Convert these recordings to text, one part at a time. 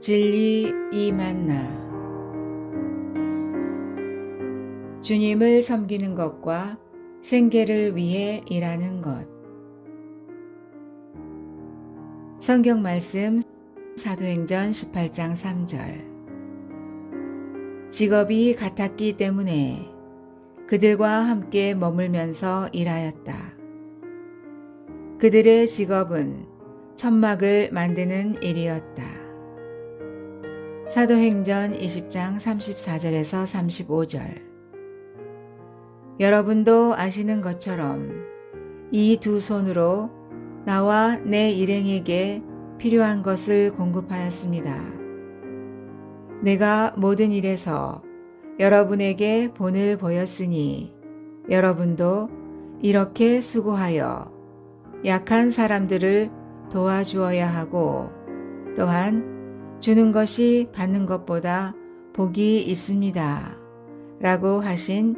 진리 이 만나 주님을 섬기는 것과 생계를 위해 일하는 것 성경 말씀 사도행전 18장 3절 직업이 같았기 때문에 그들과 함께 머물면서 일하였다. 그들의 직업은 천막을 만드는 일이었다. 사도행전 20장 34절에서 35절. 여러분도 아시는 것처럼 이 두 손으로 나와 내 일행에게 필요한 것을 공급하였습니다. 내가 모든 일에서 여러분에게 본을 보였으니 여러분도 이렇게 수고하여 약한 사람들을 도와주어야 하고 또한 주는 것이 받는 것보다 복이 있습니다. 라고 하신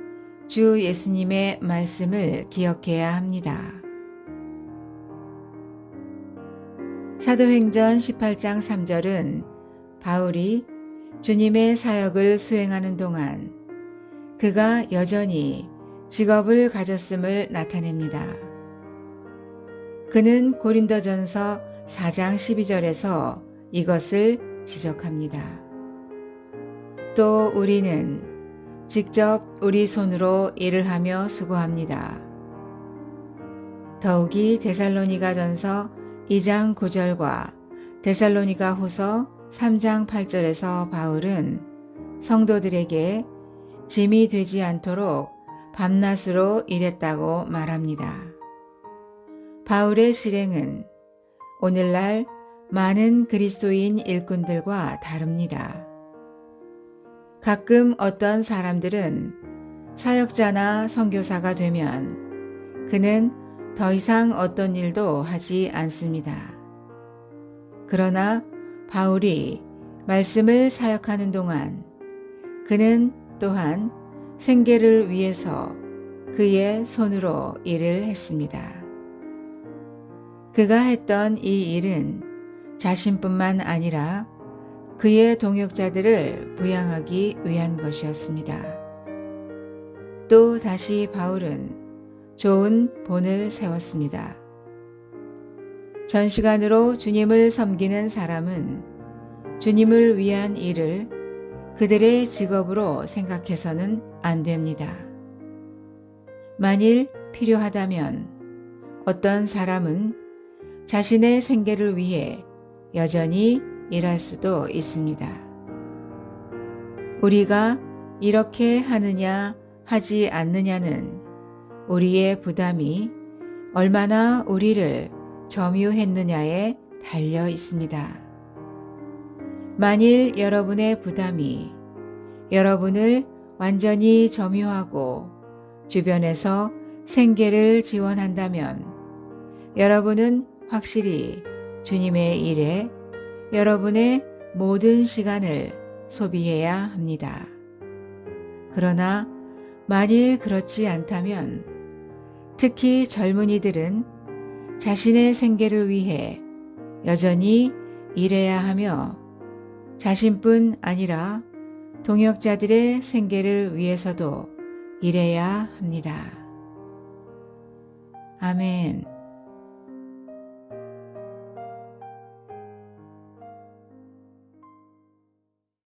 주 예수님의 말씀을 기억해야 합니다. 사도행전 18장 3절은 바울이 주님의 사역을 수행하는 동안 그가 여전히 직업을 가졌음을 나타냅니다. 그는 고린도전서 4장 12절에서 이것을 지적합니다. 또 우리는 직접 우리 손으로 일을 하며 수고합니다. 더욱이 데살로니가 전서 2장 9절과 데살로니가 호서 3장 8절에서 바울은 성도들에게 짐이 되지 않도록 밤낮으로 일했다고 말합니다. 바울의 실행은 오늘날 많은 그리스도인 일꾼들과 다릅니다. 가끔 어떤 사람들은 사역자나 선교사가 되면 그는 더 이상 어떤 일도 하지 않습니다. 그러나 바울이 말씀을 사역하는 동안 그는 또한 생계를 위해서 그의 손으로 일을 했습니다. 그가 했던 이 일은 자신뿐만 아니라 그의 동역자들을 부양하기 위한 것이었습니다. 또 다시 바울은 좋은 본을 세웠습니다. 전 시간으로 주님을 섬기는 사람은 주님을 위한 일을 그들의 직업으로 생각해서는 안 됩니다. 만일 필요하다면 어떤 사람은 자신의 생계를 위해 여전히 일할 수도 있습니다. 우리가 이렇게 하느냐 하지 않느냐는 우리의 부담이 얼마나 우리를 점유했느냐에 달려 있습니다. 만일 여러분의 부담이 여러분을 완전히 점유하고 주변에서 생계를 지원한다면 여러분은 확실히 주님의 일에 여러분의 모든 시간을 소비해야 합니다. 그러나 만일 그렇지 않다면 특히 젊은이들은 자신의 생계를 위해 여전히 일해야 하며 자신뿐 아니라 동역자들의 생계를 위해서도 일해야 합니다. 아멘.